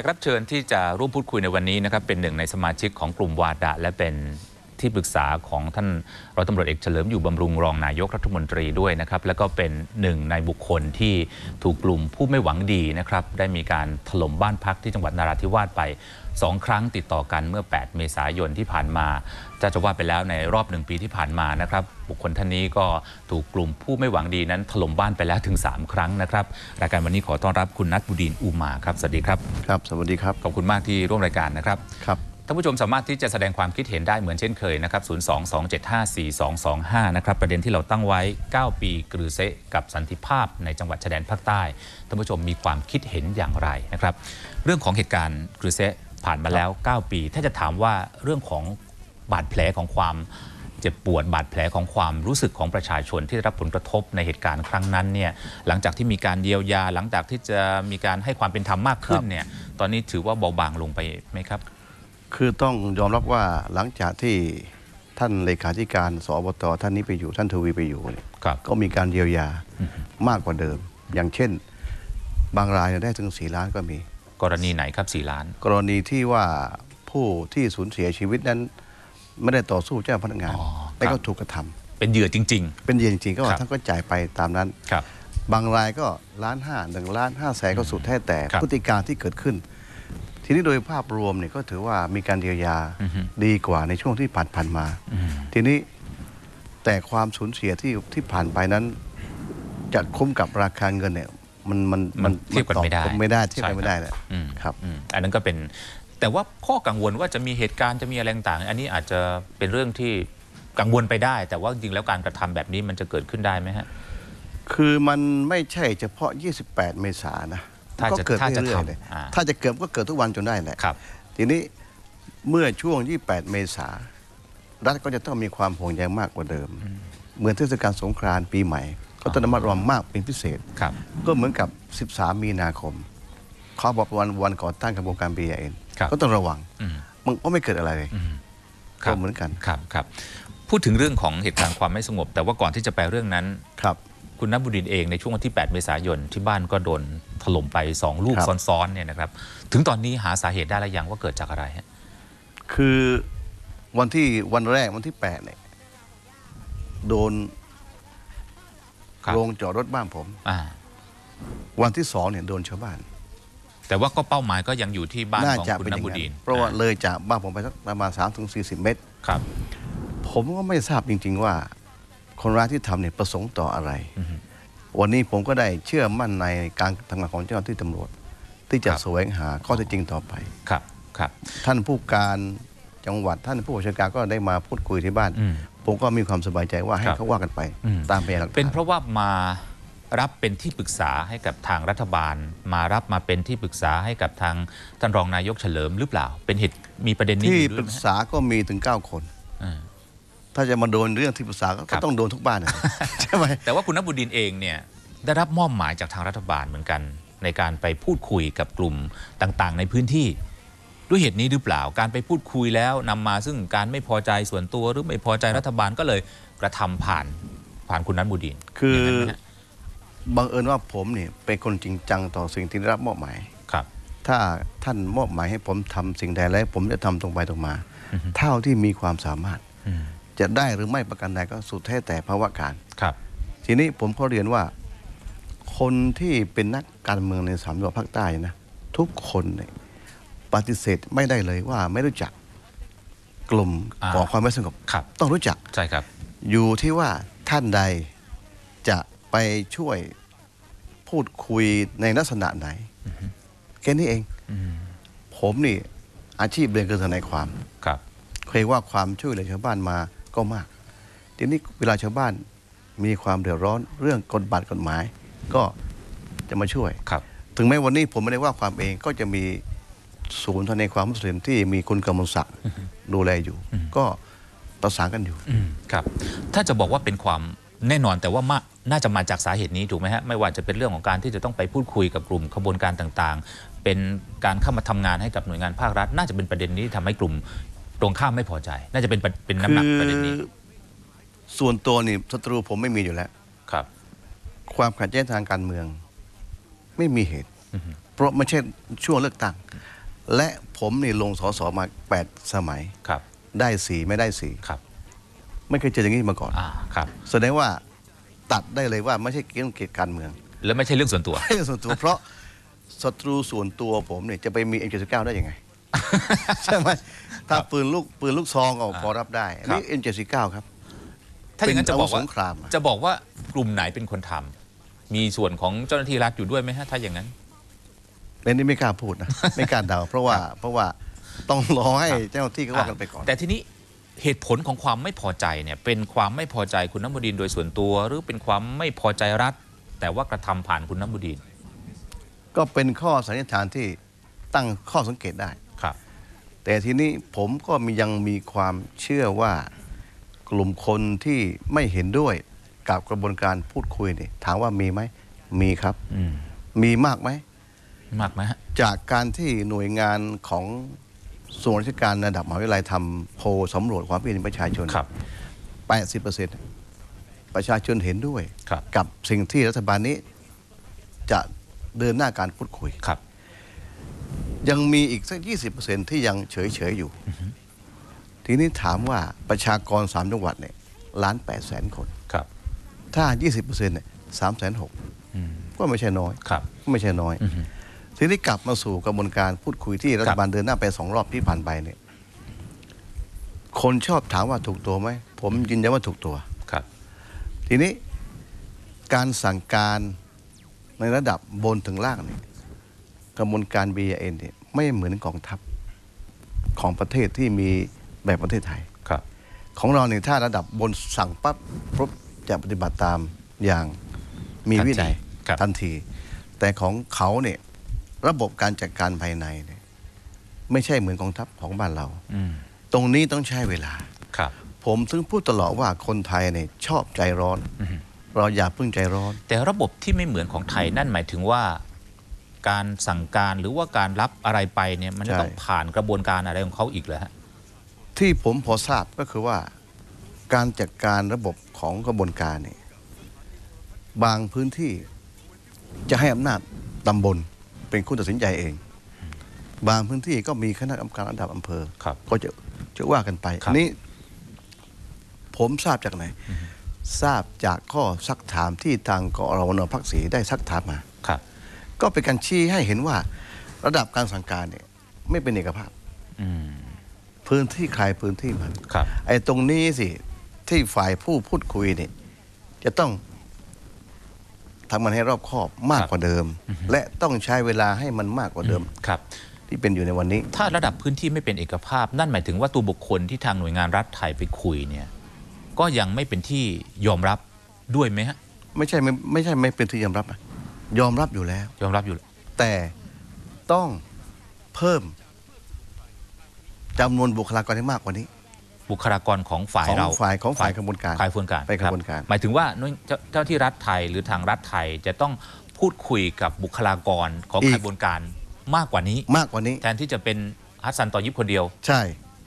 กรับเชิญที่จะร่วมพูดคุยในวันนี้นะครับเป็นหนึ่งในสมาชิกของกลุ่มวาดะ และเป็นที่ปรึกษาของท่านร้อยตำรวจเอกเฉลิมอยู่บำรุงรองนายกรัฐมนตรีด้วยนะครับแล้วก็เป็นหนึ่งในบุคคลที่ถูกกลุ่มผู้ไม่หวังดีนะครับได้มีการถล่มบ้านพักที่จังหวัดนาราธิวาสไป สองครั้งติดต่อกันเมื่อ 8 เมษายนที่ผ่านมาจะจะว่าไปแล้วในรอบหนึ่งปีที่ผ่านมานะครับ บุคคลท่านนี้ก็ถูกกลุ่มผู้ไม่หวังดีนั้นถล่มบ้านไปแล้วถึง 3 ครั้งนะครับ รายการวันนี้ขอต้อนรับคุณนัทบุดีนอุมาครับ สวัสดีครับ ครับ สวัสดีครับ ขอบคุณมากที่ร่วมรายการนะครับ ครับท่านผู้ชมสามารถที่จะแสดงความคิดเห็นได้เหมือนเช่นเคยนะครับ 022754225 นะครับ ประเด็นที่เราตั้งไว้ 9 ปีกรือเซะกับสันติภาพในจังหวัดชายแดนภาคใต้ ท่านผู้ชมมีความคิดเห็นอย่างไรนะครับ เรื่องของเหตุการณ์กรือเซะ ผ่านมาแล้ว 9 ปี ถ้าจะถามว่าเรื่องของบาดแผลของความเจ็บปวดบาดแผลของความรู้สึกของประชาชนที่ได้รับผลกระทบในเหตุการณ์ครั้งนั้นเนี่ยหลังจากที่มีการเยียวยาหลังจากที่จะมีการให้ความเป็นธรรมมากขึ้นเนี่ยตอนนี้ถือว่าเบาบางลงไปไหมครับ คือต้องยอมรับว่าหลังจากที่ท่านเลขาธิการสอบตท่านนี้ไปอยู่ท่านทวีไปอยู่เนี่ยครับก็มีการเยียวยามากกว่าเดิม อย่างเช่น บางรายเนี่ยได้ถึงสี่ล้านก็มี กรณีไหนครับสี่ล้าน กรณีที่ว่าผู้ที่สูญเสียชีวิตนั้น ไม่ได้ต่อสู้เจ้าพนักงาน อ๋อและครัก็บถูกกระทำเป็นเหยื่อจริง เป็นเยียจริงๆก็ครับ ท่านก็จ่ายไปตามนั้น ๆ ครับ บางรายก็ล้านห้าหนึ่งล้านห้าแสนก็สุดแท้แต่ครับพฤติการที่เกิดขึ้น ทีนี้โดยภาพรวมเนี่ยก็ถือว่ามีการเยียวยาอือฮึ ดีกว่าในช่วงที่ผ่านผ่านๆมา อืม ทีนี้แต่ความสูญเสียที่ที่ผ่านไปนั้น จะคุ้มกับราคาเงินเนี่ย มันมันมันเทียบกันไม่ได้ตอบไม่ได้เทียบใช่กันไม่ได้แหละอืมครับอืมอันนั้นก็เป็น แต่ว่าข้อกังวลว่าจะมีเหตุการณ์จะมีอะไรต่างๆอันนี้อาจจะเป็นเรื่องที่กังวลไปได้ แต่ว่าจริงๆแล้วการกระทำแบบนี้มันจะเกิดขึ้นได้ไหมฮะคือมันไม่ใช่เฉพาะ 28 เมษายนนะถ้าจะก็เกิดถ้าจะเรื่อยๆทำเลยอ่าถ้าจะเกิดก็เกิดทุกวันจนได้แหละครับทีนี้เมื่อช่วง 28 เมษารัฐก็จะต้องมีความห่วงใยมากกว่าเดิม เหมือนเทศกาลสงกรานต์ปีใหม่ ก็ต้องระมัดระวังมากเป็นพิเศษ ครับ ก็เหมือนกับ 13 มีนาคมเขาบอกวันวันก่อตั้งกระบวนการ BIN ครับก็ต้องระวังอืม มันก็ไม่เกิดอะไรเลยอืมคก็รับเหมือนกันครับครับพูดถึงเรื่องของเหตุการณ์ความไม่สงบ แต่ว่าก่อนที่จะไปเรื่องนั้น ครับ คุณนับบุดินทร์เองในช่วงวันที่ 8 เมษายนที่บ้านก็โดนถล่มไป 2 ลูกครับ ซ้อนๆเนี่ยนะครับ ถึงตอนนี้หาสาเหตุได้แล้วยังว่าเกิดจากอะไรฮะ คือวันที่วันแรกวันที่8เนี่ยโดนครับ โรงจอดรถบ้านผมอ่าวันที่สองเนี่ยโดนชาวบ้าน แต่ว่าก็เป้าหมายก็ยังอยู่ที่บ้านน่าของจะคุณเป็นอนัย่าบงบุนั้ดินนทร์เพราะว่าอ่เลยจากบ้านผมไปสักประมาณ3ถึง40เมตรครับ ผมก็ไม่ทราบจริง ๆ ว่า คนร้ายที่ทำเนี่ยประสงค์ต่ออะไรอือฮึวันนี้ผมก็ได้เชื่อมั่นในการทำงานของเจ้าหน้าที่ตำรวจ ที่จะครับแสวงหาข้อเท็จจริงต่อไปครับครับ ท่านผู้การจังหวัดท่านผู้บัญชาการก็ได้มาพูดคุยที่บ้านอืม ผมก็มีความสบายใจว่าให้ครับเขาว่ากันไปอืมตามพยานหลักฐานเป็นเพราะว่ามารับเป็นที่ปรึกษาให้กับทางรัฐบาล มารับมาเป็นที่ปรึกษาให้กับทางท่านรองนายกเฉลิมหรือเปล่า เป็นเหตุมีประเด็นนี้ที่อยู่ด้ปวยรึไหกมฮะษาก็มีถึง 9 คนอ่าถ้าจะมาโดนเรื่องที่ปรึกษาก็ครับต้องโดนทุกบ้านนะใช่ไหมแต่ว่าคุณนบุดินทร์เองเนี่ยได้รับมอบหมายจากทางรัฐบาลเหมือนกัน ในการไปพูดคุยกับกลุ่มต่าง ๆ ในพื้นที่ ด้วยเหตุนี้หรือเปล่าการไปพูดคุยแล้วนำมาซึ่งการไม่พอใจส่วนตัวหรือไม่พอใจรัฐบาลก็เลยกระทำผ่านผ่านคุณนัทบุดินทร์คือย่างนั้นไหมฮะบังเอิญว่าผมเนี่ยเป็นคนจริงจังต่อสิ่งที่ได้รับมอบหมายครับ ถ้าท่านมอบหมายให้ผมทำสิ่งใดแล้วผมจะทำตรงไปตรงมาอือฮึเท่าที่มีความสามารถอืมจะได้หรือไม่ประกันใดก็สุดแท้แต่ภาวะการครับ ทีนี้ผมขอเรียนว่า คนที่เป็นนักการเมืองในสามจังหวัดภาคใต้นะทุกคนเนี่ย ปฏิเสธไม่ได้เลยว่าไม่รู้จักกลุ่มอ่าก่อความไม่สงบครับ ต้องรู้จักใช่ครับ อยู่ที่ว่าท่านใดจะไปช่วยพูดคุยในลักษณะไหนแค่นี้เองอืมผมนี่อาชีพเรียนคือทนายความครับเคยว่าความช่วยเหลือชาวบ้านมาก็มาก ทีนี้เวลาชาวบ้านมีความเดือดร้อนเรื่องกฎบัตรกฎหมาย ก็จะมาช่วยครับ ถึงแม้วันนี้ผมไม่ได้ว่าความเองก็จะมี ศูนย์ทนายความมุสลิมที่มีคุณกำมลศักดิ์ดูแลอยู่ ก็ประสานกันอยู่อืมครับ ถ้าจะบอกว่าเป็นความแน่นอนแต่ว่ามาน่าจะมาจากสาเหตุนี้ถูกไหมฮะไม่ว่าจะเป็นเรื่องของการที่จะต้องไปพูดคุยกับกลุ่มขบวนการต่างๆ เป็นการเข้ามาทำงานให้กับหน่วยงานภาครัฐ น่าจะเป็นประเด็นนี้ที่ทำให้กลุ่มตรงข้ามไม่พอใจ น่าจะเป็นประเป็นน้ำหนักประเด็นนี้ ส่วนตัวนี่ศัตรูผมไม่มีอยู่แล้วครับ ความขัดแย้งทางการเมือง ไม่มีเหตุอือฮึเพราะไม่ใช่ช่วงเลือกตั้ง และผมนี่ลงสสมาแปดสมัยครับ ได้สี่ไม่ได้สี่ครับ ไม่เคยเจออย่างนี้มาก่อนอ่าครับ แสดงว่าตัดได้เลยว่าไม่ใช่เรื่องเกี่ยวกับการเมือง แล้วไม่ใช่เรื่องส่วนตัว ไม่ใช่ส่วนตัวเพราะศัตรูส่วนตัวผมเนี่ยจะไปมี M79 ได้ยังไง ใช่ไหมถ้าปืนลูกปืนลูกซองก็พอรับได้อันนี้ M79 ครับ ถ้าอย่างนั้นจะบอกว่าเป็นอาวุธสงครามอะ จะบอกว่ากลุ่มไหนเป็นคนทำมีส่วนของเจ้าหน้าที่รัฐอยู่ด้วยไหมฮะถ้าอย่างนั้น ในนี้ไม่กล้าพูดนะ ไม่กล้าเดา เพราะว่าเพราะว่าต้องรอให้เจ้าหน้าที่เขาว่ากันไปก่อน แต่ทีนี้เหตุผลของความไม่พอใจเนี่ยเป็นความไม่พอใจคุณน้ำบดินทร์โดยส่วนตัว หรือเป็นความไม่พอใจรัฐ แต่ว่ากระทำผ่านคุณน้ำบดินทร์ก็เป็นข้อสันนิษฐานที่ตั้งข้อสังเกตได้ครับ แต่ทีนี้ผมก็มียังมีความเชื่อว่ากลุ่มคนที่ไม่เห็นด้วยกับกระบวนการพูดคุยเนี่ยถามว่ามีไหมมีครับอืมมีมากไหม มากไหมฮะจากการที่หน่วยงานของส่วนราชการระดับมหาวิทยาลัยทำโพลสำรวจความคิดเห็นประชาชนครับ80%ประชาชนเห็นด้วยครับกับสิ่งที่รัฐบาลนี้จะเดินหน้าการพูดคุยครับ ยังมีอีกสัก 20%ที่ยังเฉยๆอยู่ ทีนี้ถามว่าประชากรสามจังหวัดเนี่ยล้านแปดแสนคนครับ ถ้า 20%เนี่ยสามแสนหกอืมก็ไม่ใช่น้อยครับก็ไม่ใช่น้อยอือฮึ ทีนี้กลับมาสู่กระบวนการพูดคุยที่รัฐบาลเดินหน้าไปสองรอบที่ผ่านไปเนี่ย คนชอบถามว่าถูกตัวไหม ผมยืนยันว่าถูกตัวครับ ทีนี้การสั่งการในระดับบนถึงล่างเนี่ยกระบวนการ BIN เนี่ยไม่เหมือนกองทัพของประเทศที่มีแบบประเทศไทยครับ ของเราเนี่ยถ้าระดับบนสั่งปั๊บปุ๊บจะปฏิบัติตามอย่างมีวินัยครับทันที แต่ของเขาเนี่ย ระบบการจัดการภายในเนี่ยไม่ใช่เหมือนกองทัพของบ้านเราอืมตรงนี้ต้องใช้เวลาครับ ผมถึงพูดตลอดว่าคนไทยเนี่ยชอบใจร้อนอือฮึเราอย่าเพิ่งใจร้อน แต่ระบบที่ไม่เหมือนของไทยนั่นหมายถึงว่า การสั่งการหรือว่าการรับอะไรไปเนี่ยมันจะใช่ต้องผ่านกระบวนการอะไรของเขาอีกเหรอฮะที่ผมพอทราบก็คือว่าการจัดการระบบของกระบวนการเนี่ยบางพื้นที่จะให้อำนาจตำบล เป็นผู้ตัดสินใจเอง บางพื้นที่ก็มีคณะกรรมการระดับอำเภอ ครับก็จะจะว่ากันไปครับ อันนี้ผมทราบจากไหน ทราบจากข้อซักถามที่ทางกอรวนพักศรีได้ซักถามมา ครับ ก็เป็นการชี้ให้เห็นว่าระดับการสั่งการเนี่ยไม่เป็นเอกภาพ อืม พื้นที่ใครพื้นที่มัน ครับ ไอ้ตรงนี้สิที่ฝ่ายผู้พูดคุยเนี่ยจะต้อง ทำมันให้รอบคอบมากครับกว่าเดิม และต้องใช้เวลาให้มันมากกว่าเดิมครับ ที่เป็นอยู่ในวันนี้ ถ้าระดับพื้นที่ไม่เป็นเอกภาพ นั่นหมายถึงว่าตัวบุคคลที่ทางหน่วยงานรัฐไทยไปคุยเนี่ยก็ยังไม่เป็นที่ยอมรับด้วยไหมฮะไม่ใช่ไม่ไม่ใช่ไม่เป็นที่ยอมรับนะยอมรับอยู่แล้ว ยอมรับอยู่ แต่ต้องเพิ่มจำนวนบุคลากรให้มากกว่านี้ บุคลากรของฝ่ายของเราฝ่ายของฝ่ายกระบวนการฝ่ายกระบวนการฝ่ายกระบวนการคหมายถึงว่าหน่วยเจ้าเจ้าที่รัฐไทยหรือทางรัฐไทยจะต้องพูดคุยกับบุคลากรของกระบวนการมากกว่านี้ มากกว่านี้ แทนที่จะเป็นฮัสซันต่อยิบคนเดียว ใช่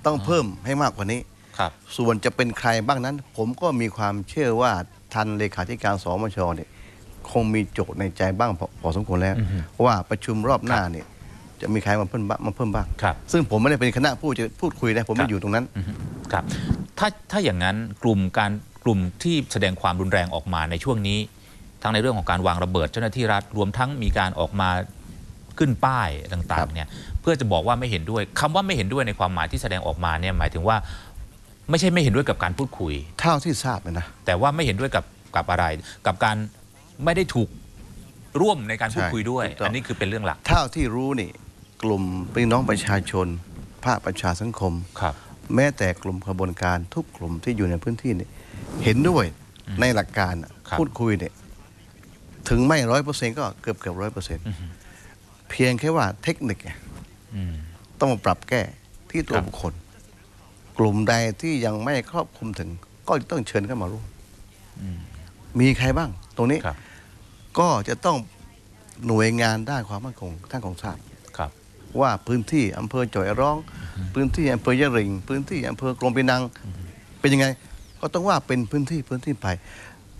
ต้องเพิ่มให้มากกว่านี้ครับส่วนจะเป็นใครบ้างนั้น ผมก็มีความเชื่อว่าทันเลขาธิการสมชเนี่ยคงมีโจทย์ในใจบ้างพอพอสมควรแล้วอือฮึว่าประชุมรอบหน้าเนี่ยจะมีใครมาเพิ่มบ้างมาเพิ่มบ้างครับซึ่งผมไม่ได้เป็นคณะผู้จะพูดคุยนะผมครัไม่บอยู่ตรงนั้นอือฮึ ครับถ้าถ้าอย่างนั้นกลุ่มการกลุ่มที่แสดงความรุนแรงออกมาในช่วงนี้ ทั้งในเรื่องของการวางระเบิดเจ้าหน้าที่รัฐรวมทั้งมีการออกมาขึ้นป้ายต่างๆเนี่ยเพื่อจะบอกว่าไม่เห็นด้วยคำว่าไม่เห็นด้วยในความหมายที่แสดงออกมาเนี่ยหมายถึงว่า ไม่ใช่ไม่เห็นด้วยกับการพูดคุย เท่าที่ทราบนะแต่ว่าไม่เห็นด้วยกับกับอะไร กับการไม่ได้ถูกร่วมในการพูดใช่คุยด้วยถูกต้องอันนี้คือเป็นเรื่องหลัก เท่าที่รู้นี่กลุ่มพี่น้องประชาชน ภาคประชาสังคมครับ แม้แต่กลุ่มขบวนการทุกกลุ่มที่อยู่ในพื้นที่เนี่ยเห็นด้วยในหลักการน่ะครับ พูดคุยเนี่ยถึงไม่ร้อยเปอร์เซ็นต์ก็เกือบเกือบร้อยเปอร์เซ็นต์เพียงแค่ว่าเทคนิคไงอืม ต้องมาปรับแก้ที่ตัควรับ บุคคล กลุ่มใดที่ยังไม่ครอบคลุมถึง ก็ต้องเชิญเข้ามาร่วมมีใครบ้าง ตรงนี้ครับก็จะต้องหน่วยงานด้านความมั่นคงท่านของทราบครับ ว่าพื้นที่อำเภอจ่อยร้อง พื้นที่อำเภอยะริง พื้นที่อำเภอกรมปีนัง เป็นยังไง ก็ต้องว่าเป็นพื้นที่พื้นที่ไป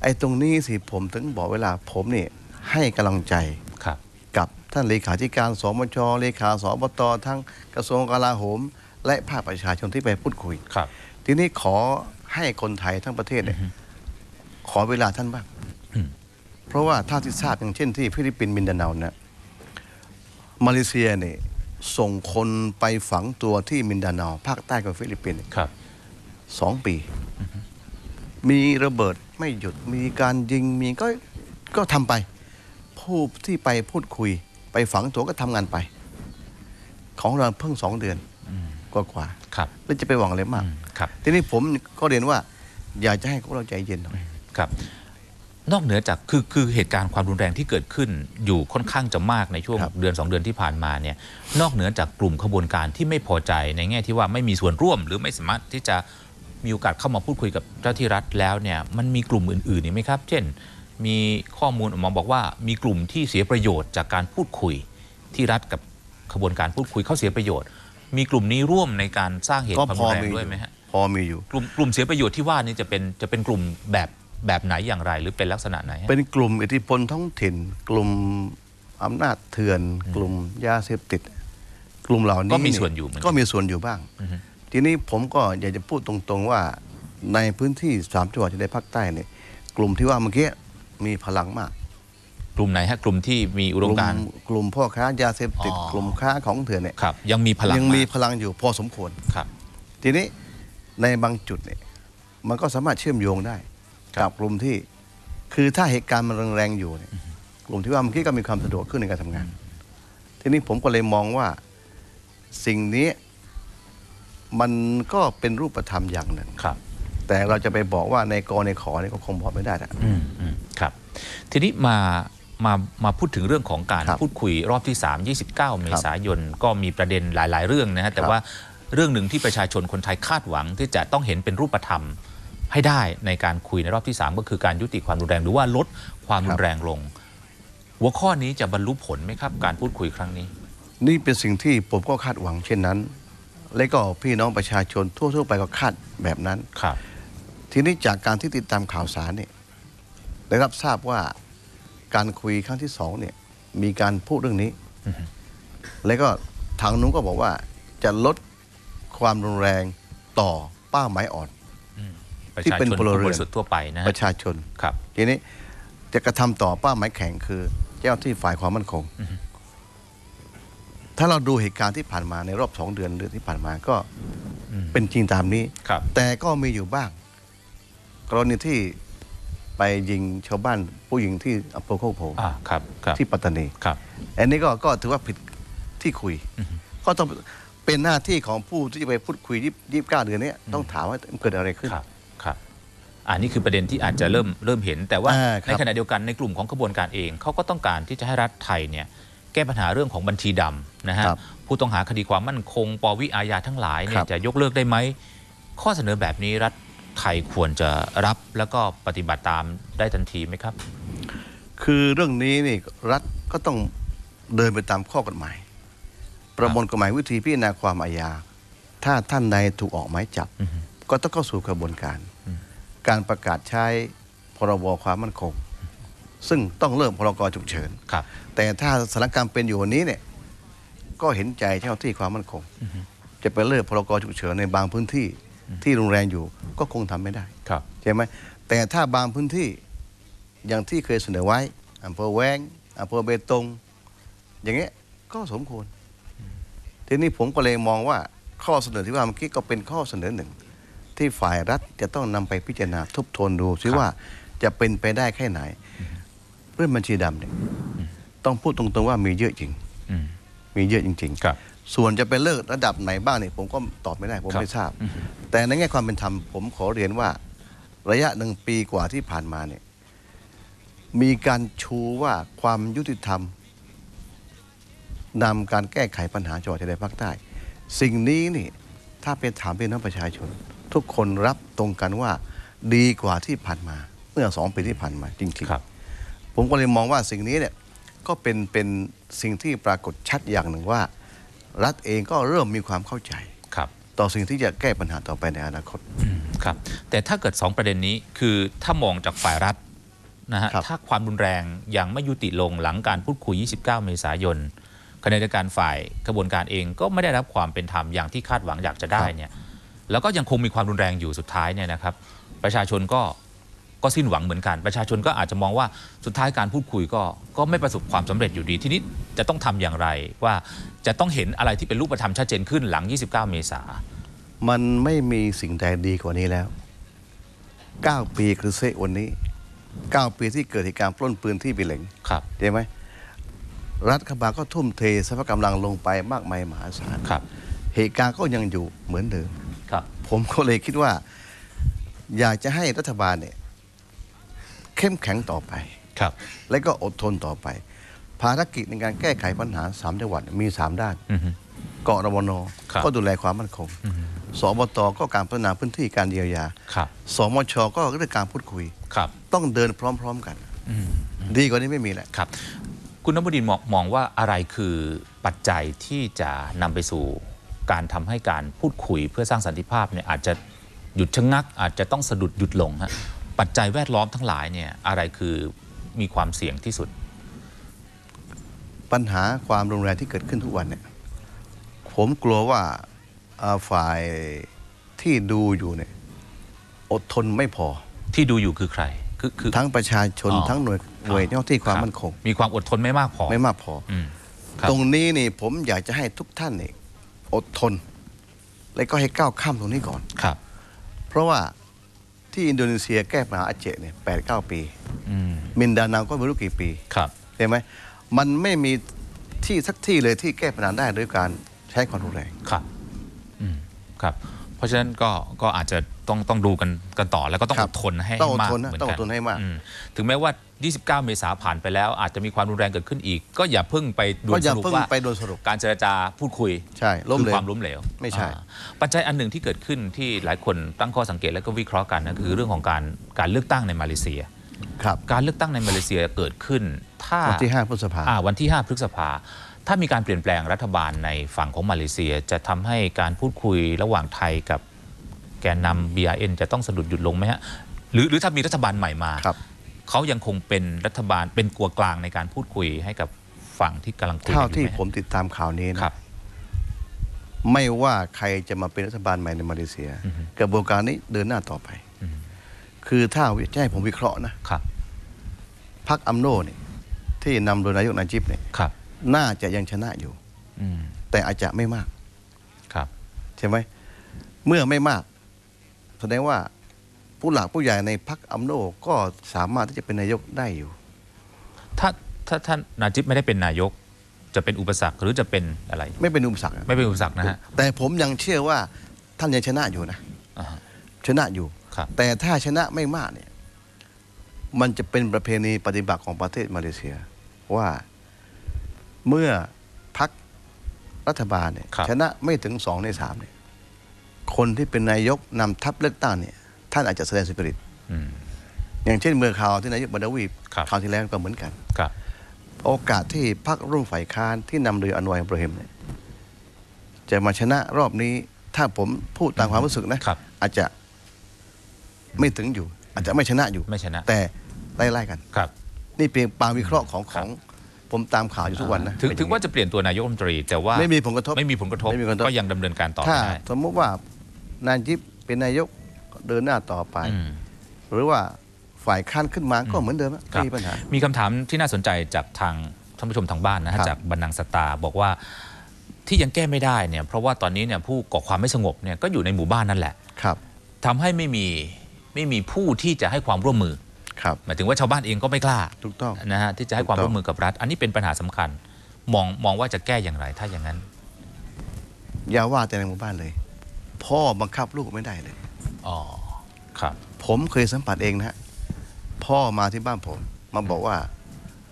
ไอ้ตรงนี้สิผมถึงบอกเวลาผมเนี่ยให้กำลังใจครับกับท่านเลขาธิการสมชเลขาสบตทั้งกระทรวงกลาโหม และภาคประชาชนที่ไปพูดคุยครับ ทีนี้ขอให้คนไทยทั้งประเทศเนี่ยขอเวลาท่านบ้างอืมเพราะว่าถ้าที่ทราบอย่างเช่นที่ฟิลิปปินส์มินดาเนานะมาเลเซียเนี่ย ส่งคนไปฝังตัวที่มินดาเนาภาคใต้ของฟิลิปปินส์ครับสองปี มีระเบิดไม่หยุดมีการยิงมีก็ก็ทำไป ผู้ที่ไปพูดคุย ไปฝังตัวก็ทำงานไป ของเราเพิ่งสองเดือนกว่าครับๆแล้วจะไปหวังอะไรมากอืมครับทีนี้ผมก็เรียนว่า อยากจะให้พวกเราใจเย็นหน่อยครับ นอกเหนือจากคือคือเหตุการณ์ความรุนแรงที่เกิดขึ้นอยู่ค่อนข้างจะมากในช่วงครับเดือน 2 เดือนที่ผ่านมาเนี่ยนอกเหนือจากกลุ่มขบวนการที่ไม่พอใจในแง่ที่ว่าไม่มีส่วนร่วม หรือไม่สามารถที่จะมีโอกาสเข้ามาพูดคุยกับเจ้าที่รัฐแล้วเนี่ยมันมีกลุ่มอื่นๆอีกไหมครับ เช่น มีข้อมูลออกมาบอกว่ามีกลุ่มที่เสียประโยชน์จากการพูดคุยที่รัฐกับขบวนการพูดคุยเขาเสียประโยชน์ มีกลุ่มนี้ร่วมในการสร้างเหตุก็ความพรุอนแรงมีอด้วยยู่ไหมฮะพอมีอยู่กลุ่มกลุ่มเสียประโยชน์ที่ว่านี่จะเป็นจะเป็นกลุ่มแบบ แบบไหนอย่างไรหรือเป็นลักษณะไหนฮะเป็นกลุ่มอิทธิพลท้องถิ่น กลุ่มอำนาจเถื่อน กลุ่มยาเสพติด กลุ่มเหล่านี้ก็มีส่วนอยู่เหมือนกันก็มีส่วนอยู่บ้างอือฮึทีนี้ผมก็อยากจะพูดตรงๆว่าในพื้นที่สามจังหวัดชายแดนภาคใต้เนี่ยกลุ่มที่ว่าเมื่อกี้มีพลังมาก กลุ่มไหนฮะกลุ่มที่มีอุกดมลุ่มการณ์กลุ่มพ่อค้ายาเสพติดอ๋อกลุ่มค้าของเถื่อนเนี่ยครับยังมีพลังยังมีากพลังอยู่พอสมควรครับ ทีนี้ในบางจุดเนี่ยมันก็สามารถเชื่อมโยงได้ครับ กับกลุ่มที่ คือถ้าเหตุการณ์มันแรงๆอยู่เนี่ยกลุ่มที่ว่าเมื่อกี้ก็มีความสะดวกขึ้นในการทำงาน ทีนี้ผมก็เลยมองว่าสิ่งนี้มันก็เป็นรูปธรรมอย่างหนึ่งครับ แต่เราจะไปบอกว่าในกอในขอเนี่ยก็คงบอกไม่ได้นะอืมอืมครับ ทีนี้มามามาพูดถึงเรื่องของการครับพูดคุยรอบที่ 3 29 เมษายน ก็มีประเด็นหลาย ๆ เรื่องนะฮะแต่ครับว่าเรื่องหนึ่งที่ประชาชนคนไทยคาดหวังที่จะต้องเห็นเป็นรูปธรรม ให้ได้ในการคุยในรอบที่ 3 ก็คือการยุติความรุนแรงหรือว่าลดความรุนแรงลง หัวข้อนี้จะบรรลุผลไหมครับ การพูดคุยครั้งนี้ นี่เป็นสิ่งที่ผมก็คาดหวังเช่นนั้น และก็พี่น้องประชาชนทั่ว ๆ ไปก็คาดแบบนั้นครับ ทีนี้จากการที่ติดตามข่าวสารเนี่ยได้รับทราบว่าการคุยครั้งที่สองเนี่ยมีการพูดเรื่องนี้อือฮึแล้วก็ทางนู้นก็บอกว่าจะลดความรุนแรงต่อเป้าหมายอ่อน ประที่ชาเป็นชนพลผู้เรือนบริสุทธิ์ทั่วไปนะปฮะระชาชน ครับ ทีนี้จะกระทำต่อเป้าหมายแข็งคือ เจ้าที่ฝ่ายความมั่นคงอือฮึถ้าเราดูเหตุการณ์ที่ผ่านมาในรอบสองเดือนเดือนที่ผ่านมาก็อืม เป็นจริงตามนี้ ครับ แต่ก็มีอยู่บ้าง กรณีที่ไปยิงชาวบ้าน ผู้หญิงที่อำเภอโคกโพอ่าครับครับที่ปัตตานี ครับ อันนี้ก็ก็ถือว่าผิดที่คุยอือฮึก็ต้องเป็นหน้าที่ของผู้ที่จะไปพูดคุยยี่สิบเก้าเดือนเนี้ยต้องถามว่าเกิดอะไรขึ้น ครับครับ อันนี้คือประเด็นที่อาจจะเริ่มเริ่มเห็น แต่ว่าอ่าครับในขณะเดียวกันในกลุ่มของขบวนการเองเขาก็ต้องการที่จะให้รัฐไทยเนี่ยแก้ปัญหาเรื่องของบัญชีดำนะฮะครับผู้ต้องหาคดีความมั่นคง ปวิอาญาทั้งหลายเนี่ครัยบจะยกเลิกได้ไหมข้อเสนอแบบนี้รัฐไทยควรจะรับแล้วก็ปฏิบัติตามได้ทันทีไหมครับ คือเรื่องนี้นี่รัฐก็ต้องเดินไปตามข้อกฎหมาย ประมวลกฎหมายวิธีพิจารณาความอาญาถ้าท่านใดถูกออกหมายจับอือฮึก็ต้องเข้าสู่กระบวนการอืม การประกาศใช้พรบความมั่นคง ซึ่งต้องเริ่มพรกฉุกเฉินครับ แต่ถ้าสถานการณ์เป็นอยู่วันนี้เนี่ยก็เห็นใจเจ้าที่ความมั่นคงอือฮึจะไปเลิกพรกฉุกเฉินในบางพื้นที่ที่รุนแรงอยู่ก็คงทำไม่ได้ครับใช่ไหมแต่ถ้าบางพื้นที่อย่างที่เคยเสนอไว้อำเภอแวงอำเภอเบตง อย่างเงี้ยก็สมควรทีนี้ผมก็เลยมองว่าข้อเสนอที่ว่าเมื่อกี้ก็เป็นข้อเสนอหนึ่ง ที่ฝ่ายรัฐจะต้องนำไปพิจารณาทบทวนดูซิครับว่าจะเป็นไปได้แค่ไหน เรื่องบัญชีดำเนี่ยต้องพูดตรงๆว่ามีเยอะจริงอืมมีเยอะจริงครับๆส่วนจะเป็นเลิกระดับไหนบ้างเนี่ยผมก็ตอบไม่ได้ผมครับไม่ทราบอือฮึแต่ในแง่ความเป็นธรรมผมขอเรียนว่า ระยะหนึ่งปีกว่าที่ผ่านมาเนี่ยมีการชูว่าความยุติธรรมนำการแก้ไขปัญหาจังหวัดชายแดนภาคใต้ สิ่งนี้นี่ถ้าเป็นถามพี่น้องประชาชน ทุกคนรับตรงกันว่าดีกว่าที่ผ่านมา เมื่อสองปีที่ผ่านมาจริงครับๆผมก็เลยมองว่าสิ่งนี้เนี่ยก็เป็นเป็นสิ่งที่ปรากฏชัดอย่างหนึ่งว่า รัฐเองก็เริ่มมีความเข้าใจครับต่อสิ่งที่จะแก้ปัญหาต่อไปในอนาคตอืมครับ แต่ถ้าเกิด 2 ประเด็นนี้คือถ้ามองจากฝ่ายรัฐนะฮะครับถ้าความรุนแรงยังไม่ยุติลงหลังการพูดคุย 29 เมษายนขณะเดียวกันฝ่ายกระบวนการเองก็ไม่ได้รับความเป็นธรรมอย่างที่คาดหวังอยากจะได้เนี่ย แล้วก็ยังคงมีความรุนแรงอยู่สุดท้ายเนี่ยนะครับ ประชาชนก็ก็สิ้นหวังเหมือนกัน ประชาชนก็อาจจะมองว่าสุดท้ายการพูดคุยก็ก็ไม่ประสบความสำเร็จอยู่ดี ทีนี้จะต้องทำอย่างไรว่าจะต้องเห็นอะไรที่เป็นรูปธรรมชัดเจนขึ้นหลัง 29 เมษามันไม่มีสิ่งใดดีกว่านี้แล้ว 9 ปีคือเซวันนี้ 9 ปีที่เกิดเหตุการณ์ปล้นปืนที่บิเหลงครับใช่ไหมรัฐบาลก็ทุ่มเททรัพยากำลังลงไปมากมายมหาศาลครับเหตุการณ์ก็ยังอยู่เหมือนเดิม ครับ ผมก็เลยคิดว่า อยากจะให้รัฐบาลเนี่ยเข้มแข็งต่อไป ครับ และก็อดทนต่อไป ภารกิจในการแก้ไขปัญหาสามจังหวัดมีสามด้าน อือฮึ เกาะระวนครับก็ดูแลความมั่นคง อือฮึ สบตก็การพัฒนาพื้นที่การเยียวยา ครับ สมชก็เรื่องการพูดคุย ครับ ต้องเดินพร้อม ๆกันอืมดีกว่านี้ไม่มีแหละ ครับ คุณนพดินมองมองว่าอะไรคือปัจจัยที่จะนำไปสู่ การทำให้การพูดคุยเพื่อสร้างสันติภาพเนี่ยอาจจะหยุดชะงัก อาจจะต้องสะดุดหยุดลงฮะปัจจัยแวดล้อมทั้งหลายเนี่ยอะไรคือมีความเสี่ยงที่สุด ปัญหาความรุนแรงที่เกิดขึ้นทุกวันเนี่ยผมกลัวว่าอ่าฝ่ายที่ดูอยู่เนี่ยอดทนไม่พอที่ดูอยู่คือใครคือคือทั้งประชาชนอ๋อทั้งหน่วยหน่วยเจ้าที่ความรับมั่นคง มีความอดทนไม่มากพอไม่มากพออืมครับตรงนี้นี่ผมอยากจะให้ทุกท่านเนี่ย อดทน และก็ให้ก้าวข้ามตรงนี้ก่อน ครับ เพราะว่าที่อินโดนีเซียแก้ปัญหาอาเจเนี่ยแปดเก้าปีอืมมินดาเนาก็ไม่รู้กี่ปีครับใช่ไหมมันไม่มีที่สักที่เลยที่แก้ปัญหาได้ด้วยการใช้ความรุนแรงครับอืมครับ เพราะฉะนั้นก็ก็อาจจะ ต้องต้องดูกันกันต่อแล้วก็ต้องครัอบดทนให้ต้องอดมากทนนะเหมือนต้องกัอดทนให้มาก อืถึงแม้ว่า 29 เมษาผ่านไปแล้ว อาจจะมีความรุนแรงเกิดขึ้นอีก ก็อย่าเพิ่งไปด่วก็นอสย่ารุปเพิ่งว่าไปโดนสรุป การเจรจาพูดคุยใช่ล้มคือเหลวความล้มเหลวไม่ใช่ อ่าปัจจัยอันหนึ่งที่เกิดขึ้นที่หลายคนตั้งข้อสังเกตและก็วิเคราะห์กันนะคือเรื่องของการการเลือกตั้งในมาเลเซีย ครับการเลือกตั้งในมาเลเซียเกิดขึ้นถ้า วันที่5พฤษภา อ่าวันที่ 5 พฤษภา ถ้ามีการเปลี่ยนแปลงรัฐบาลในฝั่งของมาเลเซีย จะทำให้การพูดคุยระหว่างไทยกับ แกนนำ BRN จะต้องสะดุดหยุดลงไหมฮะหรือหรือถ้ามีรัฐบาลใหม่มา ครับ เขายังคงเป็นรัฐบาลเป็นกัวกลางในการพูดคุยให้กับฝั่งที่กำลังคุยเท่ากันอยู่ที่ไหมฮะผมติดตามข่าวนี้คนะรับ ไม่ว่าใครจะมาเป็นรัฐบาลใหม่ในมาเลเซีย อือฮึ กระบวนการนี้เดินหน้าต่อไป อืมคือถ้าจะให้ผมวิเคราะห์นะครับ พรรคอัมโนเนี่ยที่นำโดยนายกนาจิบเนี่ยครับ น่าจะยังชนะอยู่ อืมแต่อาจจะไม่มาก ครับ ใช่ไหมเมื่อไม่มาก แสดงว่าผู้หลักผู้ใหญ่ในพรรคอัมโนก็สามารถที่จะเป็นนายกได้อยู่ ถ้าถ้าท่านนาจิบไม่ได้เป็นนายก จะเป็นอุปสรรคหรือจะเป็นอะไร ไม่เป็นอุปสรรคอะไม่เป็นอุปสรรคนะฮะแต่ผมยังเชื่อว่าท่านยังชนะอยู่นะอ่าฮะชนะอยู่ครับแต่ถ้าชนะไม่มากเนี่ย มันจะเป็นประเพณีปฏิบัติของประเทศมาเลเซีย ว่าเมื่อพักรัฐบาลเนี่ยครับชนะไม่ถึงสองในสามเนี่ย คนที่เป็นนายกนำทัพเลือกตั้งเนี่ยท่านอาจจะแสดงสปิริตอืมอย่างเช่นเมื่อข่าวที่นายกบาดาวีครับข่าวที่แล้วก็เหมือนกันครับโอกาสที่พรรคร่วมฝ่ายค้านที่นำโดยอันวายอิบราฮิมเนี่ยจะมาชนะรอบนี้ ถ้าผมพูดตามความรู้สึกนะครับอาจจะไม่ถึงอยู่ อาจจะไม่ชนะอยู่ไม่ชนะ แต่ไล่ๆกันครับ นี่เพียงปางวิเคราะห์ของคขรับองผมตามข่าวอยู่ทุกวันนะ ถึงเป็นอย่ถึงว่าจะเปลี่ยนตัวนายกรัฐมนตรี แต่ว่าไม่มีผลกระทบไม่มีผลกระทบไม่มีผลกระทบก็ยังดำเนินการต่อถ้าไปได้สมมติว่า นายจิบเป็นนายกเดินหน้าต่อไปอืมหรือว่าฝ่ายค้านขึ้นมาก็เหมือนเดิมอะครับไม่มีปัญหา มีคำถามที่น่าสนใจจากทางท่านผู้ชมทางบ้านนะฮะครับจากบรรณังสตาร์บอกว่าที่ยังแก้ไม่ได้เนี่ยเพราะว่าตอนนี้เนี่ยผู้ก่อความไม่สงบเนี่ยก็อยู่ในหมู่บ้านนั่นแหละครับทำให้ไม่มีไม่มีผู้ที่จะให้ความร่วมมือครับหมายถึงว่าชาวบ้านเองก็ไม่กล้าถูกต้องนะฮะที่จะให้ความถูกต้องร่วมมือกับรัฐ อันนี้เป็นปัญหาสำคัญ มองมองว่าจะแก้อย่างไรถ้าอย่างนั้น อย่าว่าแต่ในหมู่บ้านเลย พ่อบังคับลูกไม่ได้เลย อ๋อ ครับ ผมเคยสัมผัสเองนะฮะพ่อมาที่บ้านผม มาบอกว่า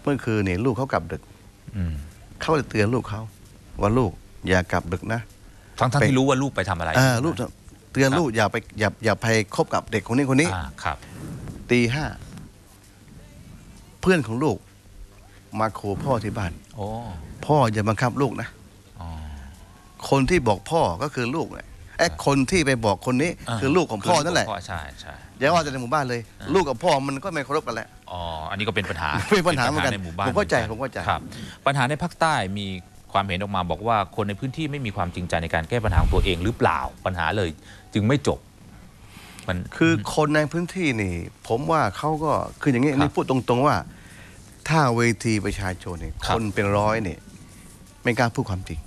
เมื่อคืนเนี่ยลูกเขากลับดึกอืมเขาเลยเตือนลูกเขาว่าลูกอย่ากลับดึกนะ ทั้งทั้งไปที่รู้ว่าลูกไปทำอะไรอ่าลูกเตือนครับลูกอย่าไปอย่าอย่าไปคบกับเด็กคนนี้คนนี้ อ่าครับ ตีห้าเพื่อนของลูก มาขู่พ่อที่บ้าน โอ้พ่ออย่าบังคับลูกนะ อ๋อคนที่บอกพ่อก็คือลูกเนี่ย ไอ้คนที่ไปบอกคนนี้าคือลูกของพ่อนั่นแหละคืลูกขงพ่อใช่ใช่อย่าว่าแต่ในหมู่บ้านเลยอ่าลูกกับพ่อมันก็ไม่เคารพกันแหละอ๋ออันนี้ก็เป็นปัญหาเป็นปัญหาเหมือนกันในหมู่บ้านผมเข้าใจหอนนผมเข้าใจครับ ปัญหาในภาคใต้มีความเห็นออกมาบอกว่าคนในพื้นที่ไม่มีความจริงใจในการแก้ปัญหาของตัวเองหรือเปล่าปัญหาเลย จึงไม่จบมันคือคนในพื้นที่นี่ ผมว่าเขาก็คืออย่างนี้ครับนี่พูดตรงๆว่า ถ้าเวทีประชาชนเนี่ยครับคนเป็นร้อยเนี่ยไม่กล้าพูดความจริงอือฮึ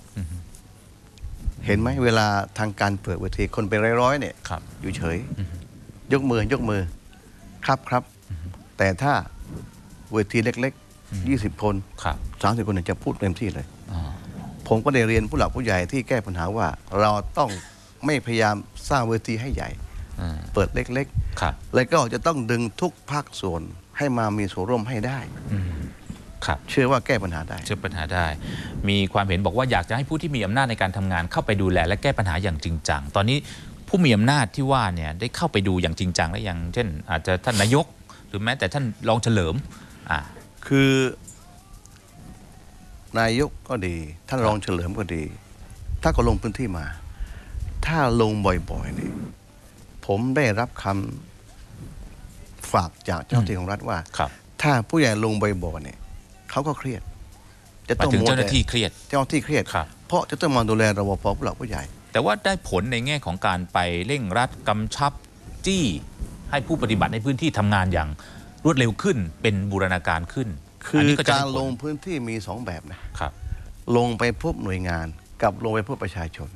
เห็นไหมเวลาทางการเปิดเวทีคนเป็นร้อยๆเนี่ยครับ อยู่เฉยอือฮึยกมือยกมือ ครับครับ แต่ถ้าเวทีเล็กๆ 20 คนครับ30 คนเนี่ยจะพูดเต็มที่เลยอ๋อผมก็ได้เรียนผู้หลักผู้ใหญ่ที่แก้ปัญหาว่า เราต้องไม่พยายามสร้างเวทีให้ใหญ่อืมเปิดเล็กครับๆแล้วก็จะต้องดึงทุกภาคส่วนให้มามีส่วนร่วมให้ได้อืม ครับ เชื่อว่าแก้ปัญหาได้ เชื่อปัญหาได้ มีความเห็นบอกว่าอยากจะให้ผู้ที่มีอำนาจในการทำงานเข้าไปดูแล และแก้ปัญหาอย่างจริงจัง ตอนนี้ผู้มีอำนาจที่ว่าเนี่ยได้เข้าไปดูอย่างจริงจังแล้วยังเช่น อาจจะท่านนายก หรือแม้แต่ท่านรองเฉลิมอ่าคือ นายกก็ดี ท่านรองเฉลิมก็ดี ถ้าก็ลงพื้นที่มา ถ้าลงบ่อยๆเนี่ยผมได้รับคำฝากจากเจ้าหน้าที่ของรัฐว่าครับถ้าผู้ใหญ่ลงบ่อยๆเนี่ย เขาก็เครียด จะหมายต้องถึงมัวเจ้าหน้าแต่ที่เครียดเจ้าหน้าที่เครียดครับเพราะจะต้องมาดูแลระบบพผู้หลักผู้ใหญ่ แต่ว่าได้ผลในแง่ของการไปเร่งรัดกำชับจี้ให้ผู้ปฏิบัติในพื้นที่ทำงานอย่างรวดเร็วขึ้นเป็นบูรณาการขึ้น คือนี้จะการได้ผลงพื้นที่มีสองแบบนะครับ ลงไปพบหน่วยงานกับลงไปพบประชาชน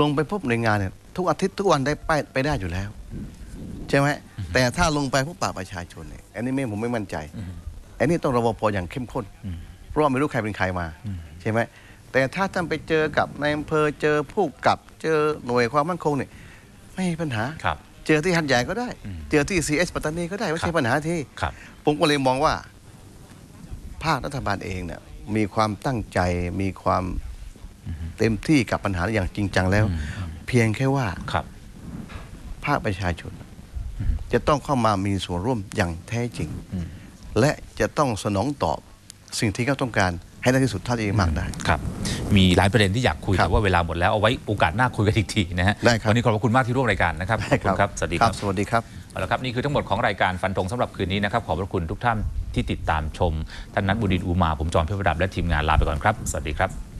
ลงไปพบหน่วยงานเนี่ยทุกอาทิตย์ทุกวันได้ไปไปได้อยู่แล้ว ใช่ไหมแต่ถ้าลงไปพบปะประชาชนเนี่ยอันนี้ไม่ผมไม่มั่นใจ อืมอันนี้ต้องรบพอย่างเข้มข้นอืมเพราะว่าไม่รู้ใครเป็นใครมาอืมใช่ไหมแต่ถ้าท่านไปเจอกับนายอำเภอเจอผู้กับเจอหน่วยความมั่นคงเนี่ยไม่มีปัญหา ครับ เจอที่หัดใหญ่ก็ได้อืมเจอที่ CS ปัตตานีก็ได้ไม่ครัใช่บปัญหาที่ ครับ ผมก็เลยมองว่า ภาครัฐบาลเองเนี่ยมีความตั้งใจมีความเต็มที่กับปัญหาอย่างจริงจังแล้ว เพียงแค่ว่าครับ ภาคประชาชน จะต้องเข้ามามีส่วนร่วมอย่างแท้จริงอืม และจะต้องสนองตอบสิ่งที่เขาต้องการให้ได้ที่สุดเท่าที่จะมากได้ครับ มีหลายประเด็นที่อยากคุยครับแต่ว่าเวลาหมดแล้วเอาไว้โอกาสหน้าคุยกันอีกทีนะฮะได้ครับวันนี้ขอบพระคุณมากที่ร่วมรายการนะครับขอบคุณครับ สวัสดีครับ สวัสดีครับเอาละครับนี่คือทั้งหมดของรายการฟันธงสำหรับคืนนี้นะครับ ขอบพระคุณทุกท่านที่ติดตามชม ท่านนัทบุดินทร์อูมา ผมจอมเพชรประดับและทีมงานลาไปก่อนครับ สวัสดีครับ